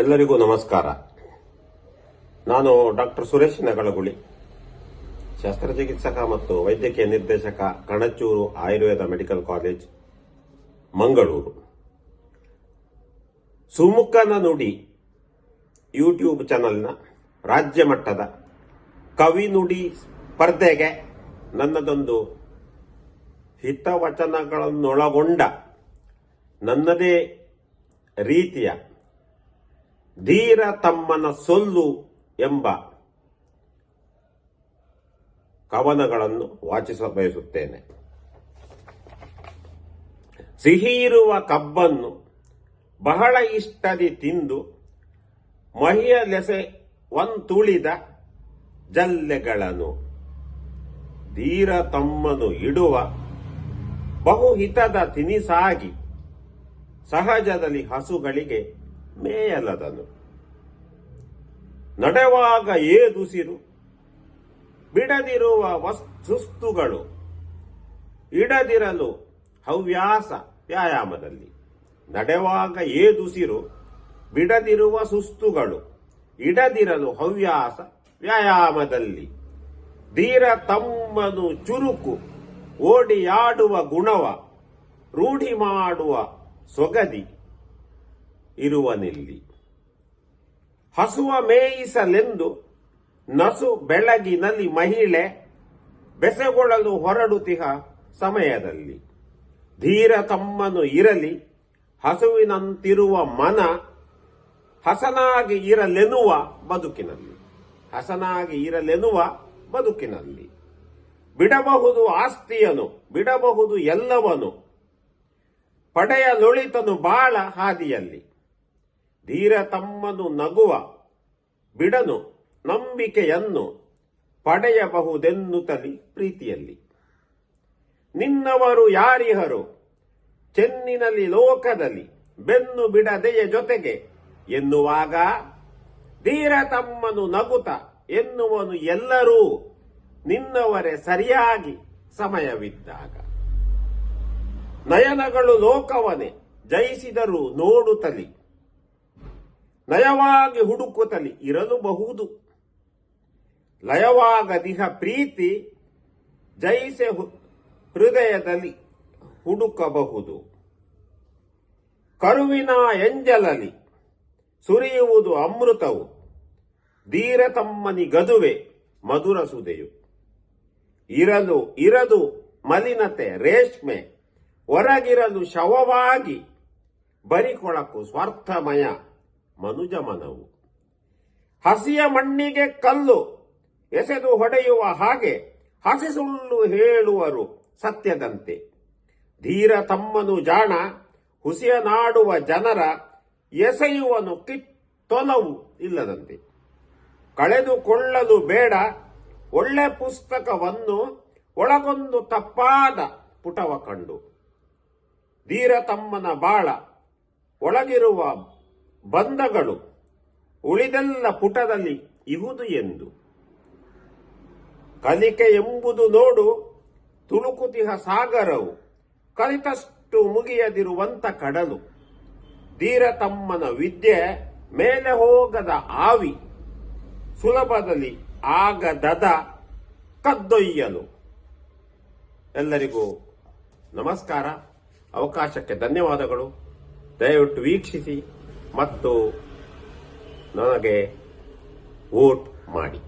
ಎಲ್ಲರಿಗೂ ನಮಸ್ಕಾರ. ನಾನು ಡಾಕ್ಟರ್ ಸುರೇಶ್ ನಗಳಗುಳಿ. ಶಸ್ತ್ರಚಿಕಿತ್ಸಕ ಮತ್ತು ವೈದ್ಯಕೀಯ ನಿರ್ದೇಶಕ ಕಣಚೂರು ಆಯುರ್ವೇದ ಮೆಡಿಕಲ್ ಕಾಲೇಜ್, ಮಂಗಳೂರು. ಸುಮುಖನ ನುಡಿ ಯೂಟ್ಯೂಬ್ ಚಾನೆಲ್ನ ರಾಜ್ಯ ಮಟ್ಟದ ಕವಿ ನುಡಿ ಸ್ಪರ್ಧೆಗೆ ನನ್ನದೊಂದು ಹಿತವಚನಗಳನ್ನೊಳಗೊಂಡ ನನ್ನದೇ ರೀತಿಯ ಧೀರ ತಮ್ಮನ ಸೊಲ್ಲು ಎಂಬ ಕವನಗಳನ್ನು ವಾಚಿಸ ಬಯಸುತ್ತೇನೆ. ಸಿಹಿಯಿರುವ ಕಬ್ಬನ್ನು ಬಹಳ ಇಷ್ಟದಿ ತಿಂದು ಮಹಿಯಲೆಸೆ ಒಂತುಳಿದ ಜಲ್ಲೆಗಳನ್ನು ಧೀರ ತಮ್ಮನು ಇಡುವ ಬಹುಹಿತದ ತಿನಿಸಾಗಿ ಸಹಜದಲ್ಲಿ ಹಸುಗಳಿಗೆ ಮೇಯಲದನು. ನಡೆವಾಗ ಏದುಸಿರು. ಬಿಡದಿರುವ ವಸ್ತುಸ್ತುಗಳು ಇಡದಿರಲು ಹವ್ಯಾಸ ವ್ಯಾಯಾಮದಲ್ಲಿ. ನಡೆವಾಗ ಏದುಸಿರು. ಬಿಡದಿರುವ ಸುಸ್ತುಗಳು. ಇಡದಿರಲು ಹವ್ಯಾಸ ವ್ಯಾಯಾಮದಲ್ಲಿ. ಧೀರ ತಮ್ಮನು ಚುರುಕು. ಓಡಿಯಾಡುವ ಗುಣವ. ರೂಢಿ ಮಾಡುವ ಸೊಗದಿ. ಇರುವನಿಲ್ಲಿ ಹಸುವ ಮೇಯಿಸಲೆಂದು ನಸು ಬೆಳಗಿನಲ್ಲಿ ಮಹಿಳೆ ಬೆಸೆಗೊಳ್ಳಲು ಹೊರಡುತ್ತಿಹ ಸಮಯದಲ್ಲಿ. ಧೀರ ತಮ್ಮನು ಇರಲಿ, ಹಸುವಿನಂತಿರುವ ಮನ ಹಸನಾಗಿ ಇರಲೆನ್ನುವ ಬದುಕಿನಲ್ಲಿ. ಹಸನಾಗಿ ಇರಲೆನ್ನುವ ಬದುಕಿನಲ್ಲಿ. ಬಿಡಬಹುದು ಆಸ್ತಿಯನು, ಬಿಡಬಹುದು ಎಲ್ಲವನು. ಪಡೆಯಲೊಳಿತನು ಬಾಳ ಹಾದಿಯಲ್ಲಿ. ಧೀರ ತಮ್ಮನು ನಗುವ, ಬಿಡನು ನಂಬಿಕೆಯನ್ನು ಪಡೆಯಬಹುದೆನ್ನುತ್ತಲಿ ಪ್ರೀತಿಯಲ್ಲಿ. ನಿನ್ನವರು ಯಾರಿಹರು? ಚೆನ್ನಿನಲ್ಲಿ ಲೋಕದಲ್ಲಿ ಬೆನ್ನು ಬಿಡದೆಯ ಜೊತೆಗೆ? ಎನ್ನುವಾಗ ಧೀರ ತಮ್ಮನು ನಗುತ ಎನ್ನುವನು ಎಲ್ಲರೂ ನಿನ್ನವರೇ ಸರಿಯಾಗಿ ಸಮಯವಿದ್ದಾಗ. ನಯನಗಳು ಲೋಕವನೇ ಜಯಿಸಿದರೂ ನೋಡುತ್ತಲಿ. ನಯವಾಗಿ ಹುಡುಕುತ್ತಲಿ ಇರಲುಬಹುದು. ಲಯವಾಗದಿಹ ಪ್ರೀತಿ ಜಯಿಸೆ ಹೃದಯದಲ್ಲಿ ಹುಡುಕಬಹುದು. ಕರುವಿನ ಎಂಜಲಲಿ ಸುರಿಯುವುದು ಅಮೃತವು. ಧೀರ ತಮ್ಮನಿ ಗದುವೆ ಮಧುರ ಸುದೆಯು. ಇರಲು, ಇರದು ಮಲಿನತೆ ರೇಷ್ಮೆ. ಹೊರಗಿರಲು ಶವವಾಗಿ ಬರಿಕೊಳಕು ಸ್ವಾರ್ಥಮಯ. ಮನುಜ ಮನವು ಹಸಿಯ ಮಣ್ಣಿಗೆ ಕಲ್ಲು ಎಸೆದು ಹೊಡೆಯುವ ಹಾಗೆ ಹಸಿ ಸುಳ್ಳು ಹೇಳುವರು ಸತ್ಯದಂತೆ. ಧೀರ ತಮ್ಮನು ಜಾಣ ಹುಸಿಯನಾಡುವ ಜನರ ಎಸೆಯುವನು ಕಿತ್ತೊಲವು ಇಲ್ಲದಂತೆ. ಕಳೆದುಕೊಳ್ಳಲು ಬೇಡ, ಒಳ್ಳೆ ಪುಸ್ತಕವನ್ನು ಒಳಗೊಂದು ತಪ್ಪಾದ ಪುಟವ ಕಂಡು. ಧೀರ ತಮ್ಮನ ಬಾಳ ಒಳಗಿರುವ ಬಂಧಗಳು ಉಳಿದೆಲ್ಲ ಪುಟದಲ್ಲಿ ಇಹುದು ಎಂದು. ಕಲಿಕೆ ಎಂಬುದು ನೋಡು, ತುಳುಕುತಿಹ ಸಾಗರವು ಕಲಿತಷ್ಟು ಮುಗಿಯದಿರುವಂತ ಕಡಲು. ಧೀರ ತಮ್ಮನ ವಿದ್ಯೆ ಮೇಲೆ ಹೋಗದ ಆವಿ ಸುಲಭದಲ್ಲಿ ಆಗದದ ಕದ್ದೊಯ್ಯಲು. ಎಲ್ಲರಿಗೂ ನಮಸ್ಕಾರ, ಅವಕಾಶಕ್ಕೆ ಧನ್ಯವಾದಗಳು. ದಯವಿಟ್ಟು ವೀಕ್ಷಿಸಿ. ಮತ್ತು ನನಗೆ ವೋಟ್ ಮಾಡಿ.